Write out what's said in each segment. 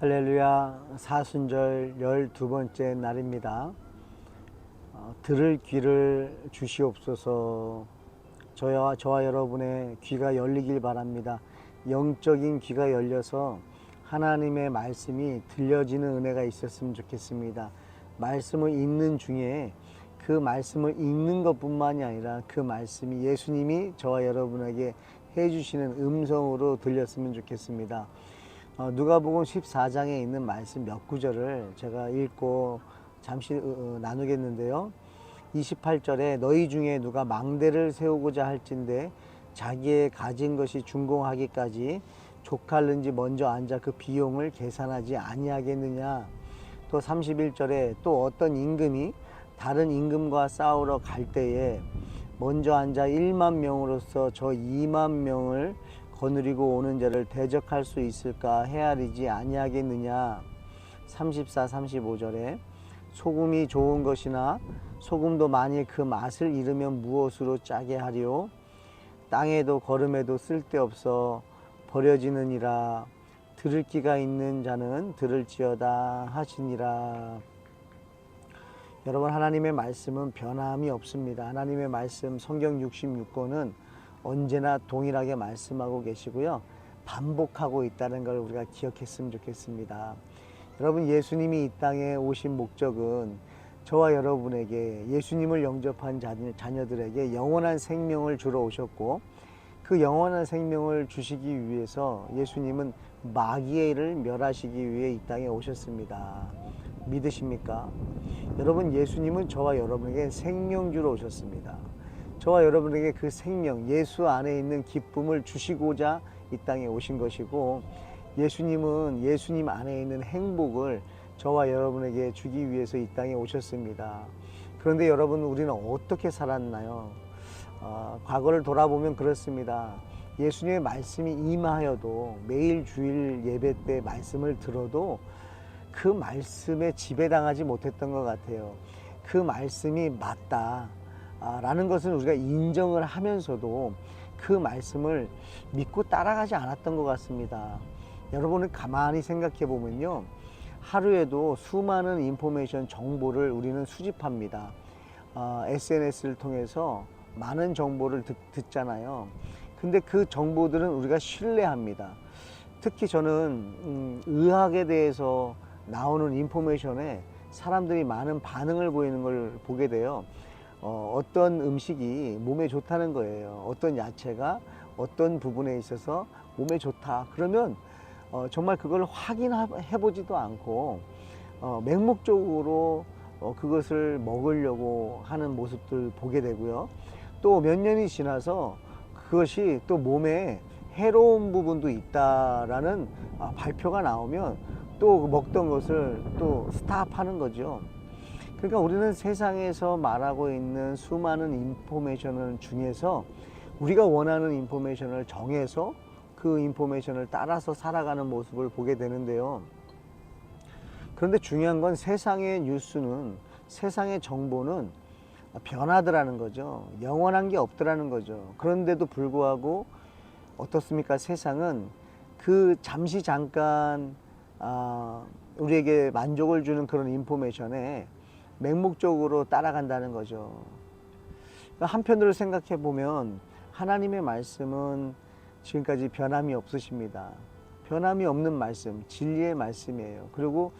할렐루야 사순절 열두 번째 날입니다. 어, 들을 귀를 주시옵소서. 저와 저와 여러분의 귀가 열리길 바랍니다. 영적인 귀가 열려서 하나님의 말씀이 들려지는 은혜가 있었으면 좋겠습니다. 말씀을 읽는 중에 그 말씀을 읽는 것뿐만이 아니라 그 말씀이 예수님이 저와 여러분에게 해주시는 음성으로 들렸으면 좋겠습니다. 어, 누가복음 14장에 있는 말씀 몇 구절을 제가 읽고 잠시 어, 어, 나누겠는데요. 28절에 너희 중에 누가 망대를 세우고자 할진대 자기의 가진 것이 준공하기까지 족할는지 먼저 앉아 그 비용을 계산하지 아니하겠느냐. 또 31절에 또 어떤 임금이 다른 임금과 싸우러 갈 때에 먼저 앉아 1만 명으로서 저 2만 명을 거느리고 오는 자를 대적할 수 있을까 헤아리지 아니하겠느냐? 34, 35절에 소금이 좋은 것이나 소금도 만일 그 맛을 잃으면 무엇으로 짜게 하리요 땅에도 걸음에도 쓸데없어 버려지느니라. 들을 기가 있는 자는 들을지어다 하시니라. 여러분 하나님의 말씀은 변함이 없습니다. 하나님의 말씀 성경 66권은 언제나 동일하게 말씀하고 계시고요. 반복하고 있다는 걸 우리가 기억했으면 좋겠습니다. 여러분 예수님이 이 땅에 오신 목적은 저와 여러분에게 예수님을 영접한 자녀- 자녀들에게 영원한 생명을 주러 오셨고 그 영원한 생명을 주시기 위해서 예수님은 마귀의 일을 멸하시기 위해 이 땅에 오셨습니다. 믿으십니까? 여러분 예수님은 저와 여러분에게 생명 주러 오셨습니다. 저와 여러분에게 그 생명, 예수 안에 있는 기쁨을 주시고자 이 땅에 오신 것이고 예수님은 예수님 안에 있는 행복을 저와 여러분에게 주기 위해서 이 땅에 오셨습니다. 그런데 여러분 우리는 어떻게 살았나요? 어, 과거를 돌아보면 그렇습니다. 예수님의 말씀이 임하여도 매일 주일 예배 때 말씀을 들어도 그 말씀에 지배당하지 못했던 것 같아요. 그 말씀이 맞다. 아, 라는 것은 우리가 인정을 하면서도 그 말씀을 믿고 따라가지 않았던 것 같습니다. 여러분은 가만히 생각해 보면요. 하루에도 수많은 인포메이션 정보를 우리는 수집합니다. 어, SNS를 통해서 많은 정보를 듣, 듣잖아요. 근데 그 정보들은 우리가 신뢰합니다. 특히 저는 음, 의학에 대해서 나오는 인포메이션에 사람들이 많은 반응을 보이는 걸 보게 돼요. 어, 어떤 음식이 몸에 좋다는 거예요. 어떤 야채가 어떤 부분에 있어서 몸에 좋다. 그러면 어, 정말 그걸 확인해 보지도 않고 어, 맹목적으로 어, 그것을 먹으려고 하는 모습들 보게 되고요. 또 몇 년이 지나서 그것이 또 몸에 해로운 부분도 있다라는 아, 발표가 나오면 또 먹던 것을 또 스탑하는 거죠. 그러니까 우리는 세상에서 말하고 있는 수많은 인포메이션 중에서 우리가 원하는 인포메이션을 정해서 그 인포메이션을 따라서 살아가는 모습을 보게 되는데요. 그런데 중요한 건 세상의 뉴스는 세상의 정보는 변하더라는 거죠. 영원한 게 없더라는 거죠. 그런데도 불구하고 어떻습니까? 세상은 그 잠시 잠깐 아, 우리에게 만족을 주는 그런 인포메이션에 맹목적으로 따라간다는 거죠. 그러니까 한편으로 생각해 보면 하나님의 말씀은 지금까지 변함이 없으십니다. 변함이 없는 말씀, 진리의 말씀이에요. 그리고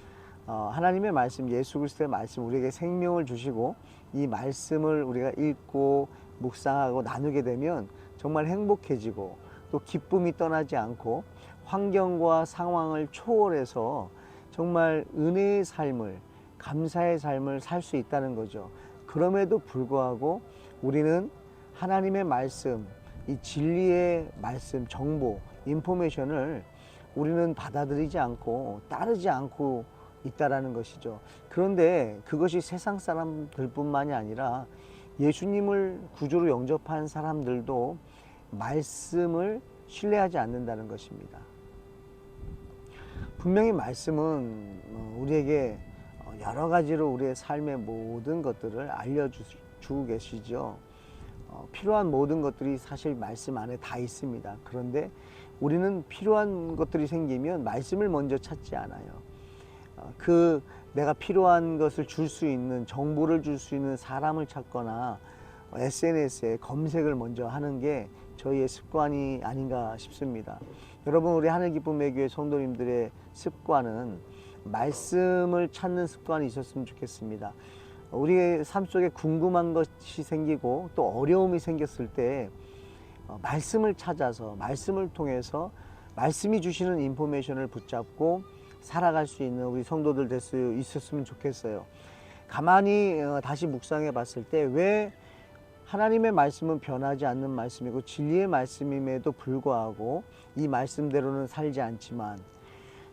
어, 하나님의 말씀, 예수 그리스도의 말씀, 우리에게 생명을 주시고 이 말씀을 우리가 읽고 묵상하고 나누게 되면 정말 행복해지고 또 기쁨이 떠나지 않고 환경과 상황을 초월해서 정말 은혜의 삶을 감사의 삶을 살 수 있다는 거죠. 그럼에도 불구하고 우리는 하나님의 말씀, 이 진리의 말씀, 정보, 인포메이션을 우리는 받아들이지 않고 따르지 않고 있다라는 것이죠. 그런데 그것이 세상 사람들뿐만이 아니라 예수님을 구주로 영접한 사람들도 말씀을 신뢰하지 않는다는 것입니다. 분명히 말씀은 어, 우리에게 어, 여러 가지로 우리의 삶의 모든 것들을 알려주고 계시죠. 어, 필요한 모든 것들이 사실 말씀 안에 다 있습니다. 그런데 우리는 필요한 것들이 생기면 말씀을 먼저 찾지 않아요. 어, 그 내가 필요한 것을 줄 수 있는 정보를 줄 수 있는 사람을 찾거나 SNS에 검색을 먼저 하는 게 저희의 습관이 아닌가 싶습니다. 여러분 우리 하늘 기쁨의 교회 성도님들의 습관은 말씀을 찾는 습관이 있었으면 좋겠습니다. 우리의 삶 속에 궁금한 것이 생기고 또 어려움이 생겼을 때 어, 말씀을 찾아서 말씀을 통해서 말씀이 주시는 인포메이션을 붙잡고 살아갈 수 있는 우리 성도들 될 수 있었으면 좋겠어요. 가만히 어, 다시 묵상해 봤을 때 왜 하나님의 말씀은 변하지 않는 말씀이고 진리의 말씀임에도 불구하고 이 말씀대로는 살지 않지만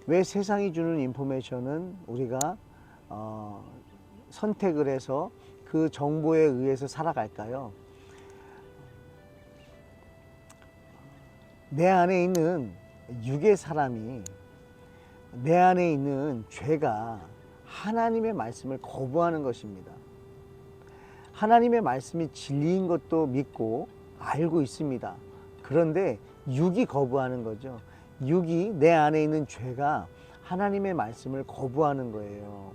왜 세상이 주는 인포메이션은 우리가 어, 선택을 해서 그 정보에 의해서 살아갈까요? 내 안에 있는 육의 사람이 내 안에 있는 죄가 하나님의 말씀을 거부하는 것입니다. 하나님의 말씀이 진리인 것도 믿고 알고 있습니다. 그런데 육이 거부하는 거죠. 육이 내 안에 있는 죄가 하나님의 말씀을 거부하는 거예요.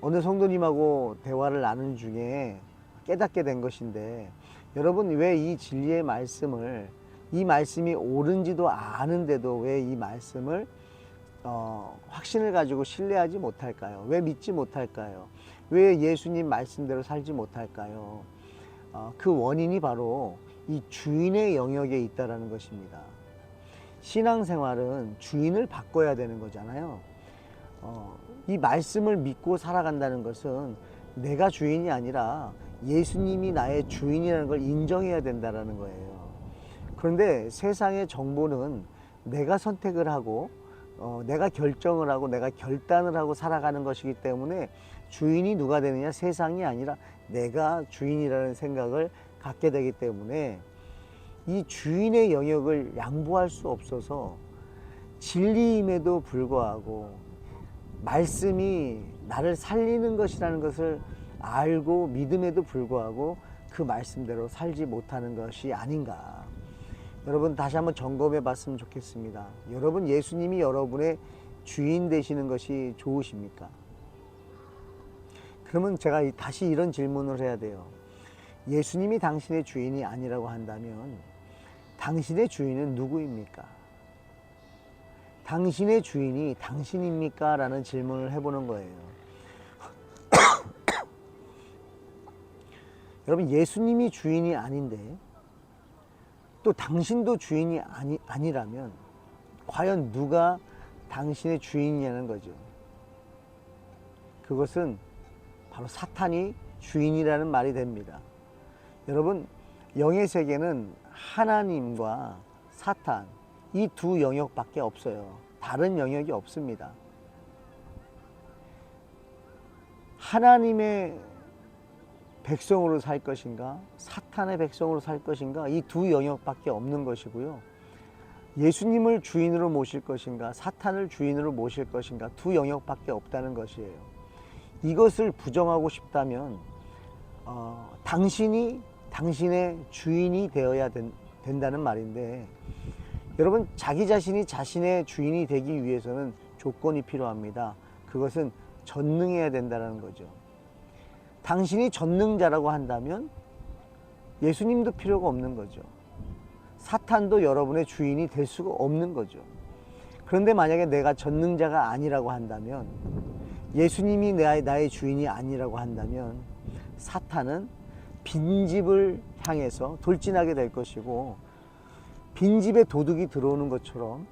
어느 성도님하고 대화를 나눈 중에 깨닫게 된 것인데 여러분 왜 이 진리의 말씀을 이 말씀이 옳은지도 아는데도 왜 이 말씀을 어, 확신을 가지고 신뢰하지 못할까요? 왜 믿지 못할까요? 왜 예수님 말씀대로 살지 못할까요? 어, 그 원인이 바로 이 주인의 영역에 있다라는 것입니다. 신앙생활은 주인을 바꿔야 되는 거잖아요. 어, 이 말씀을 믿고 살아간다는 것은 내가 주인이 아니라 예수님이 나의 주인이라는 걸 인정해야 된다라는 거예요. 그런데 세상의 정보는 내가 선택을 하고 어, 내가 결정을 하고 내가 결단을 하고 살아가는 것이기 때문에 주인이 누가 되느냐 세상이 아니라 내가 주인이라는 생각을 갖게 되기 때문에 이 주인의 영역을 양보할 수 없어서 진리임에도 불구하고 말씀이 나를 살리는 것이라는 것을 알고 믿음에도 불구하고 그 말씀대로 살지 못하는 것이 아닌가. 여러분 다시 한번 점검해 봤으면 좋겠습니다. 여러분 예수님이 여러분의 주인 되시는 것이 좋으십니까? 그러면 제가 이- 다시 이런 질문을 해야 돼요. 예수님이 당신의 주인이 아니라고 한다면 당신의 주인은 누구입니까? 당신의 주인이 당신입니까? 라는 질문을 해보는 거예요. 여러분, 예수님이 주인이 아닌데 또 당신도 주인이 아니, 아니라면 과연 누가 당신의 주인이냐는 거죠. 그것은 바로 사탄이 주인이라는 말이 됩니다. 여러분, 영의 세계는 하나님과 사탄, 이 두 영역밖에 없어요. 다른 영역이 없습니다. 하나님의 백성으로 살 것인가, 사탄의 백성으로 살 것인가, 이 두 영역밖에 없는 것이고요. 예수님을 주인으로 모실 것인가, 사탄을 주인으로 모실 것인가, 두 영역밖에 없다는 것이에요. 이것을 부정하고 싶다면, 어, 당신이 당신의 주인이 되어야 된, 된다는 말인데, 여러분, 자기 자신이 자신의 주인이 되기 위해서는 조건이 필요합니다. 그것은 전능해야 된다는 거죠. 당신이 전능자라고 한다면 예수님도 필요가 없는 거죠. 사탄도 여러분의 주인이 될 수가 없는 거죠. 그런데 만약에 내가 전능자가 아니라고 한다면 예수님이 나의, 나의 주인이 아니라고 한다면 사탄은 빈집을 향해서 돌진하게 될 것이고 빈집에 도둑이 들어오는 것처럼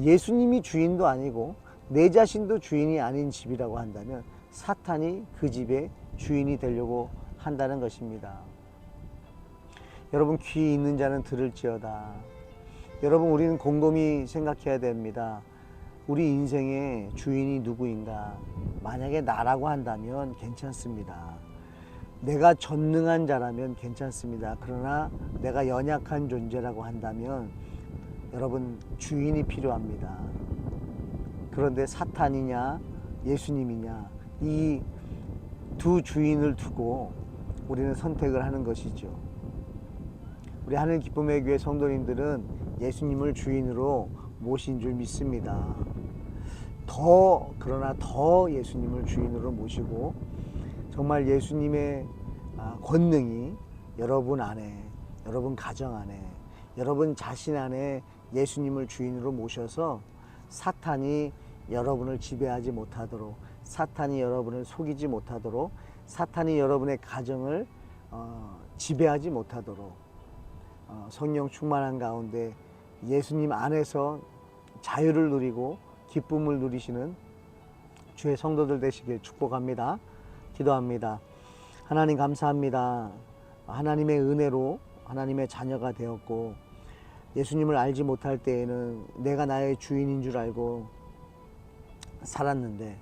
예수님이 주인도 아니고 내 자신도 주인이 아닌 집이라고 한다면 사탄이 그 집의 주인이 되려고 한다는 것입니다. 여러분 귀 있는 자는 들을지어다. 여러분 우리는 곰곰이 생각해야 됩니다. 우리 인생의 주인이 누구인가? 만약에 나라고 한다면 괜찮습니다. 내가 전능한 자라면 괜찮습니다. 그러나 내가 연약한 존재라고 한다면 여러분 주인이 필요합니다. 그런데 사탄이냐 예수님이냐 이 두 주인을 두고 우리는 선택을 하는 것이죠. 우리 하늘 기쁨의 교회 성도님들은 예수님을 주인으로 모신 줄 믿습니다. 더 그러나 더 예수님을 주인으로 모시고 정말 예수님의 아, 권능이 여러분 안에 여러분 가정 안에 여러분 자신 안에 예수님을 주인으로 모셔서 사탄이 여러분을 지배하지 못하도록 사탄이 여러분을 속이지 못하도록 사탄이 여러분의 가정을 어, 지배하지 못하도록 어, 성령 충만한 가운데 예수님 안에서 자유를 누리고 기쁨을 누리시는 주의 성도들 되시길 축복합니다. 기도합니다. 하나님 감사합니다. 하나님의 은혜로 하나님의 자녀가 되었고 예수님을 알지 못할 때에는 내가 나의 주인인 줄 알고 살았는데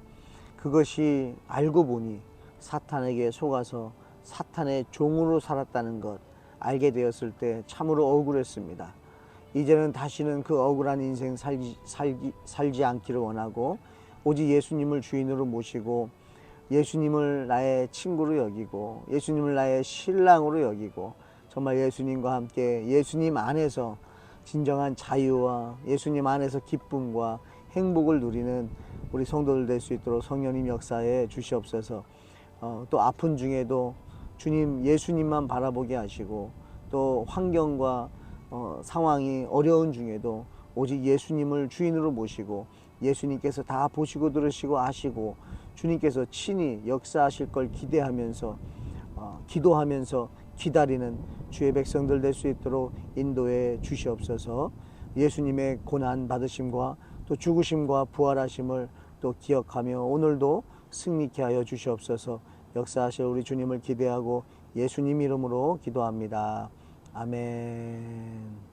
그것이 알고 보니 사탄에게 속아서 사탄의 종으로 살았다는 것 알게 되었을 때 참으로 억울했습니다. 이제는 다시는 그 억울한 인생 살기, 살기, 살지 않기를 원하고 오직 예수님을 주인으로 모시고 예수님을 나의 친구로 여기고 예수님을 나의 신랑으로 여기고 정말 예수님과 함께 예수님 안에서 진정한 자유와 예수님 안에서 기쁨과 행복을 누리는 우리 성도들 될 수 있도록 성령님 역사에 주시옵소서. 어, 또 아픈 중에도 주님 예수님만 바라보게 하시고 또 환경과 어, 상황이 어려운 중에도 오직 예수님을 주인으로 모시고 예수님께서 다 보시고 들으시고 아시고 주님께서 친히 역사하실 걸 기대하면서 어, 기도하면서 기다리는 주의 백성들 될 수 있도록 인도해 주시옵소서. 예수님의 고난 받으심과 또 죽으심과 부활하심을 또 기억하며 오늘도 승리케 하여 주시옵소서. 역사하실 우리 주님을 기대하고 예수님 이름으로 기도합니다. 아멘.